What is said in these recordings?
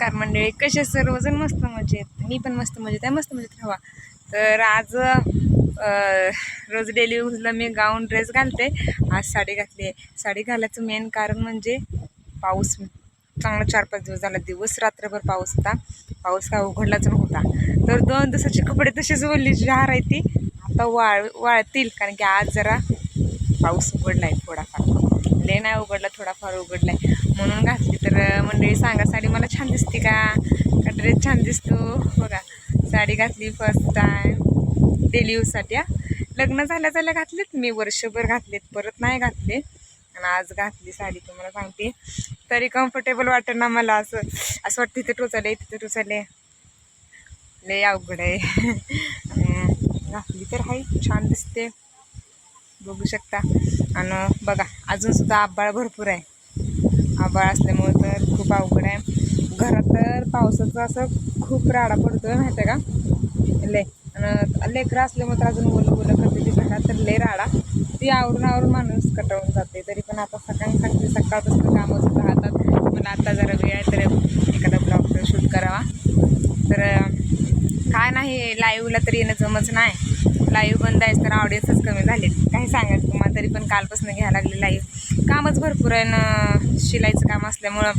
नमस्कार मंडळी कसे सर्वजण मस्त मजेत. मी पण मस्त मजेत आहे. मस्त मजेत राहा. तर आज रोज डेली यूजला मी गाऊन ड्रेस घालते. आज साडी घातली आहे. साडी घालायचं मेन कारण म्हणजे पाऊस. चांगला चार पाच दिवस झाला. दिवस रात्रभर पाऊस होता. पाऊस काय उघडलाच नव्हता. तर दोन दिवसाचे कपडे तसेच ओली जहार आहे ती आता वाळ वाळतील. कारण की आज जरा पाऊस उघडला आहे थोडाफार. लय नाही उघडला थोडाफार उघडला आहे म्हणून घातली. तर मंडळी सांगा साडी मला माहिती का ड्रेस छान दिसतो. बघा साडी घातली फर्स्ट टाईम डेली यूजसाठी हा. लग्न झाल्या झाल्या घातलेत मी वर्षभर घातलेत. परत नाही घातले. आणि आज घातली साडी तुम्हाला सांगते. तरी कम्फर्टेबल वाटत ना मला असं असं वाटतं तिथे टोचले तिथे टोचले लय अवघड आहे. आणि घातली तर आहे छान दिसते. बघू शकता. आणि बघा अजून सुद्धा आबाळ भरपूर आहे. आबाळ असल्यामुळे तर खूप अवघड आहे. घरात तर पावसाचा असं खूप राडा पडतोय माहिती आहे का? लय. आणि लेकरं असल्यामुळे तर अजून ओलं ओलं करते ती घरात तर लय राडा. ती आवरून आवरून माणूस कटाळून जाते तरी पण आता सकाळी सकाळी सकाळपासून कामं सुद्धा राहतात. पण आता जरा वेळ आहे तर एखादा ब्लॉग शूट करावा. तर काय नाही लाईव्हला तर येणं जमच नाही. लाईव्ह बंद आहे तर ऑडियन्सच कमी झाले काही सांगायचं तुम्हाला तरी पण कालपासून घ्यायला लागले लाईव्ह. कामच भरपूर आहे ना शिलाईचं काम असल्यामुळं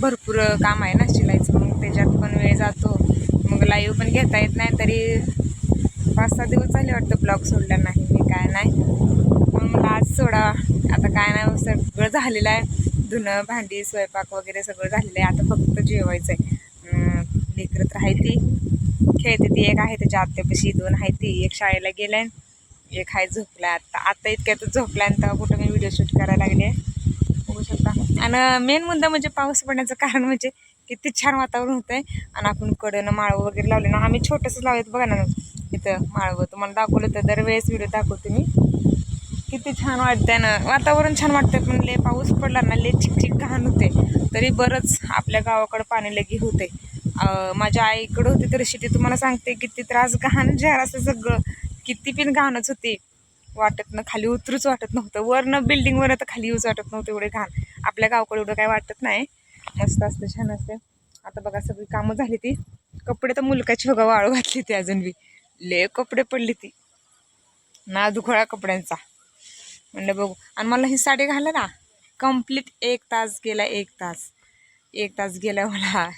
भरपूर काम आहे ना शिलाईचं. मग त्याच्यात पण वेळ जातो. मग लाईव्ह पण घेता येत नाही तरी पाच सहा दिवस झाले वाटतं ब्लॉग सोडला नाही मी काय नाही. मग मला आज सोडा. आता काय नाही सगळं झालेलं आहे. धुणं भांडी स्वयंपाक वगैरे सगळं झालेलं आहे. आता फक्त जेवायचं आहे. लेकरत तर आहे ती. खेळते ती एक आहे त्याच्या आत्यापाशी दोन आहे ती. एक शाळेला गेलाय. एक आहे झोपलाय. आत्ता आता इतक्यात झोपलाय आणि कुठं मी व्हिडिओ शूट करायला लागले. शकता आणि मेन मुद्दा म्हणजे पाऊस पडण्याचं कारण म्हणजे किती छान वातावरण होतं आहे आणि आपण कडनं माळवं वगैरे लावले. ना आम्ही छोटंसं लावत बघा ना. इथं माळवं. तुम्हाला दाखवलं तर दरवेळेस व्हिडिओ दाखवते मी. किती छान वाटतंय ना. वातावरण छान वाटतंय पण लय पाऊस पडला ना लय चिकचिक घाण होते. तरी बरंच आपल्या गावाकडं पाणी लगी होते. माझ्या आईकडं होते तर शेती. तुम्हाला सांगते किती त्रास घाण जे असं सगळं. किती पण घाणच होती. वाटत ना खाली उतरूच वाटत नव्हतं. वरनं बिल्डिंगवर तर खाली येऊच वाटत नव्हतं एवढे घाण. आपल्या गावाकडे एवढं काय वाटत नाही. मस्त असतं छान असते. आता बघा सगळी कामं झाली ती. कपडे तर मुलकाची बघा वाळू घातली ती अजून बी. ले कपडे पडली ती. ना दुखळा कपड्यांचा. म्हणलं बघू. आणि मला ही साडी घाला ना. कंप्लीट एक तास गेला एक तास. एक तास गेला मला.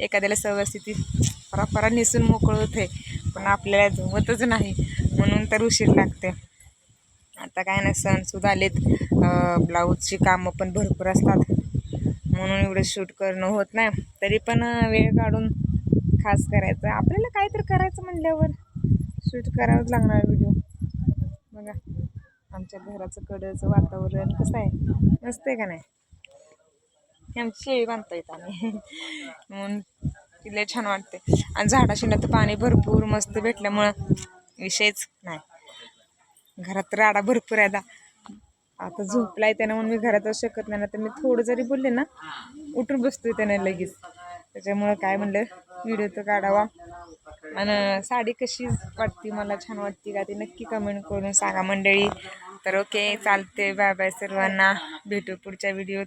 एखाद्याला व्यवस्थित परा परा नेसून मोकळं होते पण आपल्याला जमतच नाही. म्हणून तर उशीर लागते आता काय नाही सणसुद्धा आलेत ब्लाऊजची कामं पण भरपूर असतात. म्हणून एवढं शूट करणं होत नाही. तरी पण वेळ काढून खास करायचं. आपल्याला काहीतरी करायचं म्हणल्यावर शूट करावंच लागणार व्हिडिओ. बघा आमच्या घराचं कडचं वातावरण कसं आहे? मस्त आहे का नाही? आमची शेळी बांधता येत आम्ही. म्हणून तिला छान वाटते आणि झाडाशिंडा तर पाणी भरपूर मस्त भेटल्यामुळं विषयच नाही. घरात राडा भरपूर आहे आता. झोपलाय त्यानं म्हणून मी घरात असू शकत नाही. ना तर मी थोडं जरी बोलले ना उठून बसतोय त्यानं लगेच. त्याच्यामुळं काय म्हणलं व्हिडिओ तर काढावा. आणि साडी कशी वाटते मला छान वाटते का ते नक्की कमेंट करून सांगा मंडळी. तर ओके चालते बाय बाय सर्वांना. भेटू पुढच्या व्हिडिओत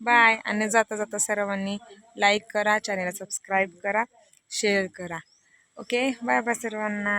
बाय आणि जाता जाता सर्वांनी लाईक करा चॅनलला सबस्क्राईब करा शेअर करा. ओके बाय बाय सर्वांना.